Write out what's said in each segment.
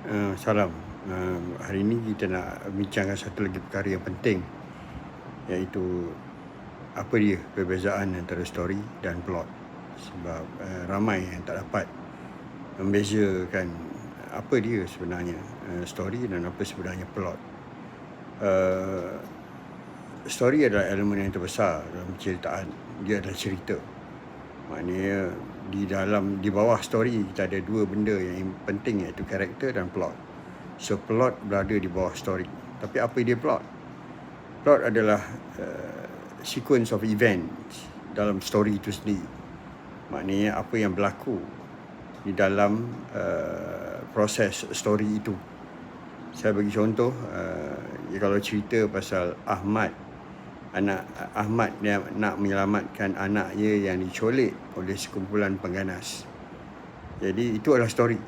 Uh, salam. Uh, hari ini kita nak bincangkan satu lagi perkara yang penting iaitu apa dia perbezaan antara story dan plot. Sebab uh, ramai yang tak dapat membezakan apa dia sebenarnya uh, story dan apa sebenarnya plot. Uh, story adalah elemen yang terbesar dalam ceritaan. Dia adalah cerita. Maknanya di dalam di bawah story kita ada dua benda yang penting iaitu karakter dan plot. So plot berada di bawah story. Tapi apa dia plot? Plot adalah uh, sequence of events dalam story itu sendiri. Maknanya apa yang berlaku di dalam uh, proses story itu. Saya bagi contoh, uh, kalau cerita pasal Ahmad anak Ahmad yang nak menyelamatkan anaknya yang dicolik oleh sekumpulan pengganas. Jadi itu adalah story.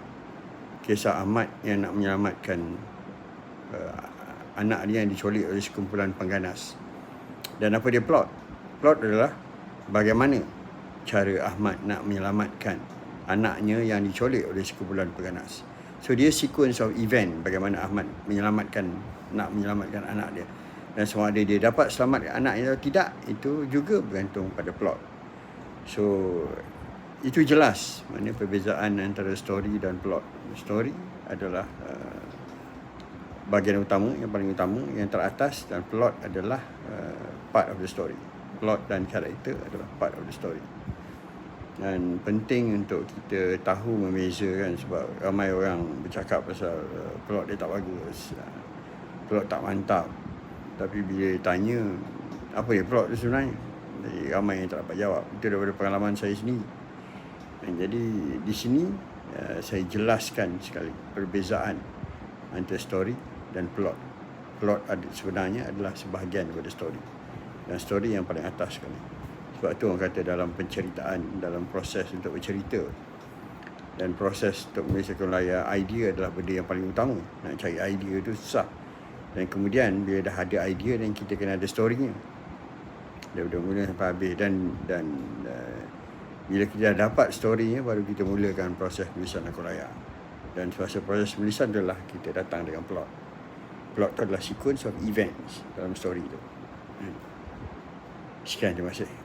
Kisah Ahmad yang nak menyelamatkan uh, anak dia yang dicolik oleh sekumpulan pengganas. Dan apa dia plot? Plot adalah bagaimana cara Ahmad nak menyelamatkan anaknya yang dicolik oleh sekumpulan pengganas. So dia sequence of event bagaimana Ahmad menyelamatkan nak menyelamatkan anak dia dan sama ada. Dia dapat selamatkan anaknya atau tidak itu juga bergantung pada plot. So itu jelas mana perbezaan antara story dan plot. Story adalah uh, bahagian utama yang paling utama yang teratas dan plot adalah uh, part of the story. Plot dan karakter adalah part of the story. Dan penting untuk kita tahu membezakan sebab ramai orang bercakap pasal uh, plot dia tak bagus uh, plot tak mantap tapi bila tanya apa yang plot tu sebenarnya? Jadi ramai yang tak dapat jawab. Itu daripada pengalaman saya sendiri. Dan jadi di sini uh, saya jelaskan sekali perbezaan antara story dan plot. Plot ada, sebenarnya adalah sebahagian daripada story. Dan story yang paling atas sekali. Sebab tu orang kata dalam penceritaan dalam proses untuk bercerita dan proses untuk menyelesaikan layar idea adalah benda yang paling utama. Nak cari idea tu susah dan kemudian bila dah ada idea dan kita kena ada storynya. Daripada mula sampai habis. Dan dan uh, bila kita dah dapat storynya baru kita mulakan proses tulisan akun layar dan semasa proses tulisan adalah kita datang dengan plot. Plot tu adalah sequence of events dalam story tu. Hmm. sekian terima kasih